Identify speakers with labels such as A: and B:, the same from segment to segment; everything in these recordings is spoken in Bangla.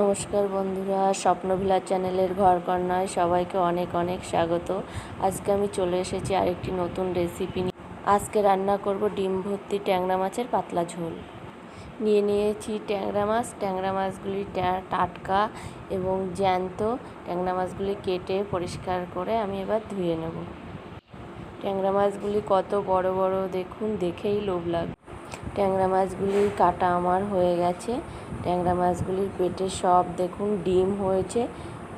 A: নমস্কার বন্ধুরা, স্বপ্নভিলা চ্যানেলের ঘর কন্যায় সবাইকে অনেক অনেক স্বাগত। আজকে আমি চলে এসেছি আরেকটি নতুন রেসিপি নিয়ে। আজকে রান্না করব ডিম ভর্তি ট্যাংরা মাছের পাতলা ঝোল। নিয়ে নিয়েছি ট্যাংরা মাছ। ট্যাংরা মাছগুলি টাটকা এবং জ্যান্ত। ট্যাংরা মাছগুলি কেটে পরিষ্কার করে আমি এবার ধুয়ে নেব। ট্যাংরা মাছগুলি কত বড় বড় দেখুন, দেখেই লোভ লাগবে ট্যাংরা মাছগুলির কাটা আমার হয়ে গেছে। ট্যাংরা মাছগুলির পেটে সব দেখুন ডিম হয়েছে।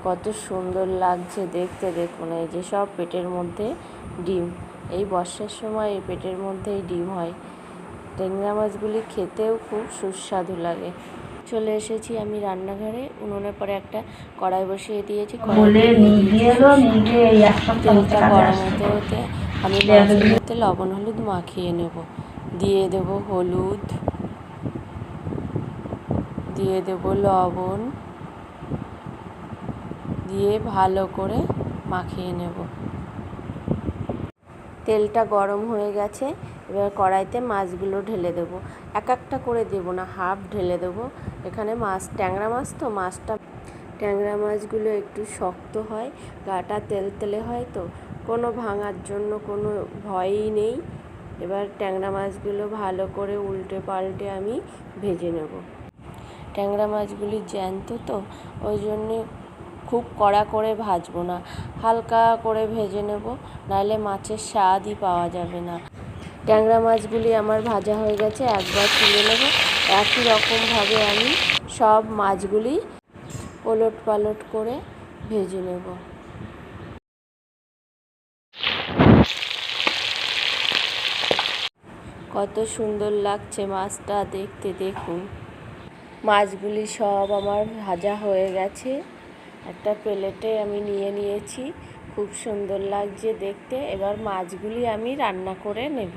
A: কত সুন্দর লাগছে দেখতে দেখুন এই যে সব পেটের মধ্যে ডিম। এই বর্ষার সময় এই পেটের মধ্যেই ডিম হয়। ট্যাংরা মাছগুলি খেতেও খুব সুস্বাদু লাগে। চলে এসেছি আমি রান্নাঘরে। উনুনের পরে একটা কড়াই বসিয়ে দিয়েছি। তেলটা গরম হতে হতে আমি মাছগুলোতে লবণ হলুদ মাখিয়ে নেব। দিয়ে দেব হলুদ, দিয়ে দেব লবণ, দিয়ে ভালো করে মাখিয়ে নেব। তেলটা গরম হয়ে গেছে, এবার কড়াইতে মাছগুলো ঢেলে দেব। এক একটা করে দেব না, হাফ ঢেলে দেব। এখানে মাছ, ট্যাংরা মাছ তো, মাছটা ট্যাংরা মাছগুলো একটু শক্ত হয়, গাটা তেল তেলে হয় তো, কোনো ভাঙার জন্য কোনো ভয়ই নেই। এবার ট্যাংরা মাছগুলো ভালো করে উল্টে পাল্টে আমি ভেজে নেব। ট্যাংরা মাছগুলি জ্যান্ত তো, ওই জন্যে খুব কড়া করে ভাজবো না। হালকা করে ভেজে নেব, নাহলে মাছের স্বাদই পাওয়া যাবে না। ট্যাংরা মাছগুলি আমার ভাজা হয়ে গেছে, একবার তুলে নেব। একই রকমভাবে আমি সব মাছগুলি ওলট পালট করে ভেজে নেব। কত সুন্দর লাগছে মাছটা দেখতে, দেখুন। মাছগুলি সব আমার ভাজা হয়ে গেছে। একটা প্লেটে আমি নিয়ে নিয়েছি। খুব সুন্দর লাগছে দেখতে। এবার মাছগুলি আমি রান্না করে নেব।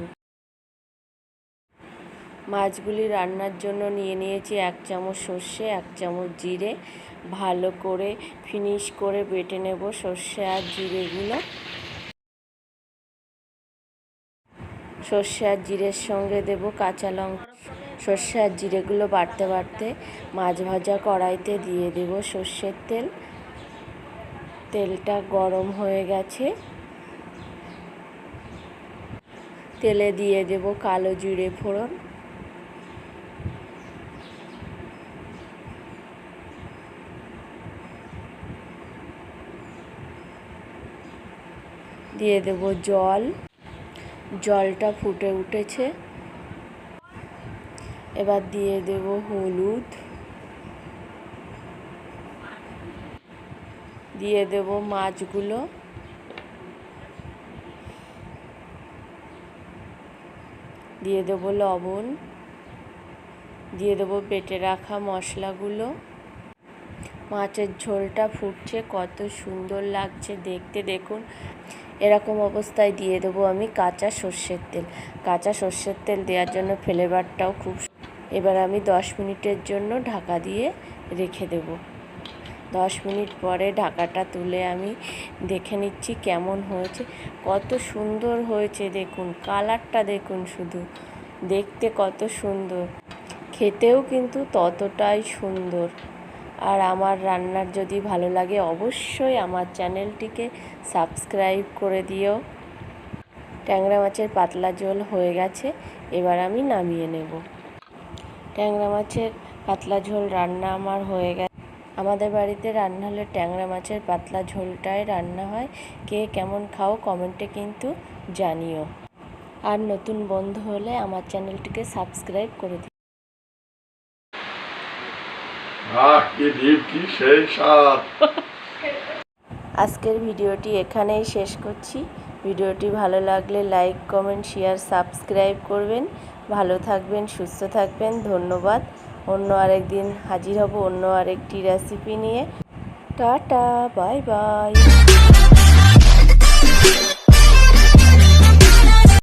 A: মাছগুলি রান্নার জন্য নিয়ে নিয়েছি এক চামচ সর্ষে, এক চামচ জিরে। ভালো করে ফিনিশ করে বেটে নেব সর্ষে আর জিরেগুলো। সর্ষে আর জিরের সঙ্গে দেব কাঁচা লঙ্কা। সর্ষে আর জিরেগুলো বাড়তে বাড়তে মাছ ভাজা কড়াইতে দিয়ে দেব সর্ষের তেল। তেলটা গরম হয়ে গেছে। তেলে দিয়ে দেব কালো জিরে ফোড়ন। দিয়ে দেব জল। জলটা ফুটে উঠেছে। এবার দিয়ে দেব হলুদ। দিয়ে দেব মাছগুলো। দিয়ে দেব লবণ। দিয়ে দেব বেটে রাখা মশলাগুলো। মাছের ঝোলটা ফুটছে, কত সুন্দর লাগছে দেখতে। দেখুন এরকম অবস্থায় দিয়ে দেবো আমি কাঁচা সর্ষের তেল। কাঁচা সর্ষের তেল দেওয়ার জন্য ফ্লেভারটাও খুব এবার আমি দশ মিনিটের জন্য ঢাকা দিয়ে রেখে দেব। দশ মিনিট পরে ঢাকাটা তুলে আমি দেখে নিচ্ছি কেমন হয়েছে। কত সুন্দর হয়েছে দেখুন, কালারটা দেখুন শুধু। দেখতে কত সুন্দর। খেতেও কিন্তু ততটাই সুন্দর। আর আমার রান্নার যদি ভালো লাগে অবশ্যই আমার চ্যানেলটিকে সাবস্ক্রাইব করে দিও। ট্যাংরা মাছের পাতলা ঝোল হয়ে গেছে, এবার আমি নামিয়ে নেব। ট্যাংরা মাছের পাতলা ঝোল রান্না আমার হয়ে গেছে। আমাদের বাড়িতে রান্না হলে ট্যাংরা মাছের পাতলা ঝোলটাই রান্না হয়। কে কেমন খাও কমেন্টে কিন্তু জানিও। আর নতুন বন্ধু হলে আমার চ্যানেলটিকে সাবস্ক্রাইব করে দিও। আজকের ভিডিওটি এখানেই শেষ করছি। ভিডিওটি ভালো লাগলে লাইক, কমেন্ট, শেয়ার, সাবস্ক্রাইব করবেন। ভালো থাকবেন, সুস্থ থাকবেন। ধন্যবাদ। অন্য আরেক দিন হাজির হব অন্য আরেকটি রেসিপি নিয়ে। Tata, bye bye.